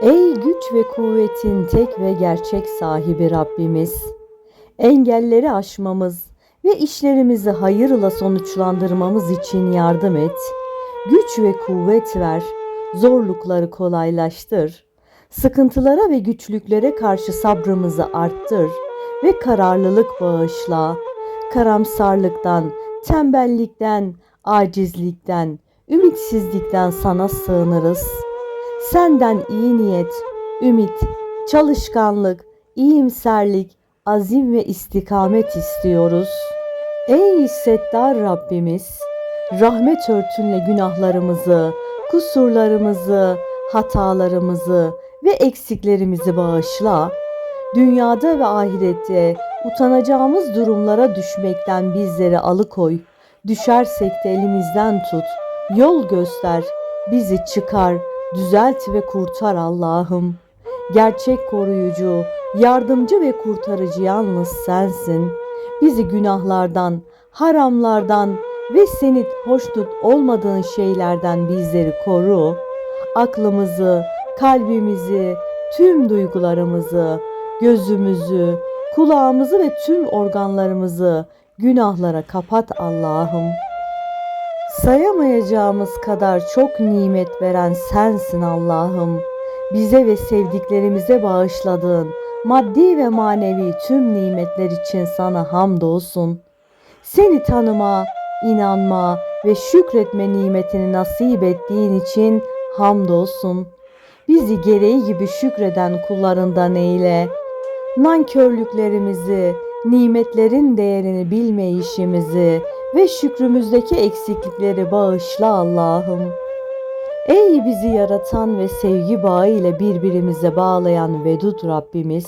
Ey güç ve kuvvetin tek ve gerçek sahibi Rabbimiz, engelleri aşmamız ve işlerimizi hayırla sonuçlandırmamız için yardım et. Güç ve kuvvet ver, zorlukları kolaylaştır. Sıkıntılara ve güçlüklere karşı sabrımızı arttır ve kararlılık bağışla. Karamsarlıktan, tembellikten, acizlikten, ümitsizlikten sana sığınırız. Senden iyi niyet, ümit, çalışkanlık, iyimserlik, azim ve istikamet istiyoruz. Ey Settar Rabbimiz, rahmet örtünle günahlarımızı, kusurlarımızı, hatalarımızı ve eksiklerimizi bağışla. Dünyada ve ahirette utanacağımız durumlara düşmekten bizleri alıkoy. Düşersek de elimizden tut, yol göster, bizi çıkar, düzelt ve kurtar Allah'ım. Gerçek koruyucu, yardımcı ve kurtarıcı yalnız sensin. Bizi günahlardan, haramlardan ve seni hoşnut olmadığın şeylerden bizleri koru. Aklımızı, kalbimizi, tüm duygularımızı, gözümüzü, kulağımızı ve tüm organlarımızı günahlara kapat Allah'ım. Sayamayacağımız kadar çok nimet veren sensin Allah'ım. Bize ve sevdiklerimize bağışladığın maddi ve manevi tüm nimetler için sana hamdolsun. Seni tanıma, inanma ve şükretme nimetini nasip ettiğin için hamdolsun. Bizi gereği gibi şükreden kullarından eyle. Nankörlüklerimizi, nimetlerin değerini bilmeyişimizi ve şükrümüzdeki eksiklikleri bağışla Allah'ım. Ey bizi yaratan ve sevgi bağı ile birbirimize bağlayan Vedud Rabbimiz,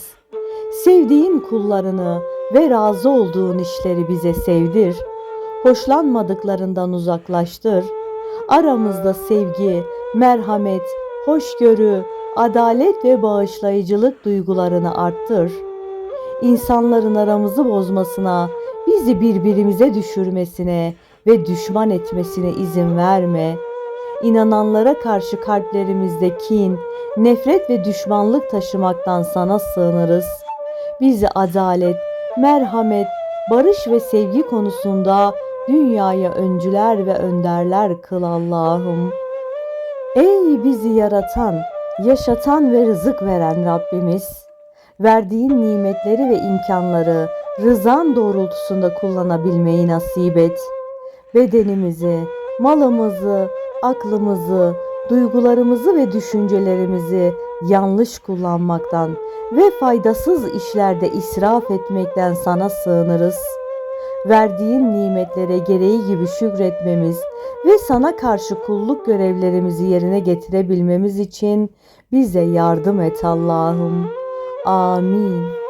sevdiğin kullarını ve razı olduğun işleri bize sevdir. Hoşlanmadıklarından uzaklaştır. Aramızda sevgi, merhamet, hoşgörü, adalet ve bağışlayıcılık duygularını arttır. İnsanların aramızı bozmasına, bizi birbirimize düşürmesine ve düşman etmesine izin verme. İnananlara karşı kalplerimizde kin, nefret ve düşmanlık taşımaktan sana sığınırız. Bizi adalet, merhamet, barış ve sevgi konusunda dünyaya öncüler ve önderler kıl Allah'ım. Ey bizi yaratan, yaşatan ve rızık veren Rabbimiz! Verdiğin nimetleri ve imkanları rızan doğrultusunda kullanabilmeyi nasip et. Bedenimizi, malımızı, aklımızı, duygularımızı ve düşüncelerimizi yanlış kullanmaktan ve faydasız işlerde israf etmekten sana sığınırız. Verdiğin nimetlere gereği gibi şükretmemiz ve sana karşı kulluk görevlerimizi yerine getirebilmemiz için bize yardım et Allah'ım. Amin.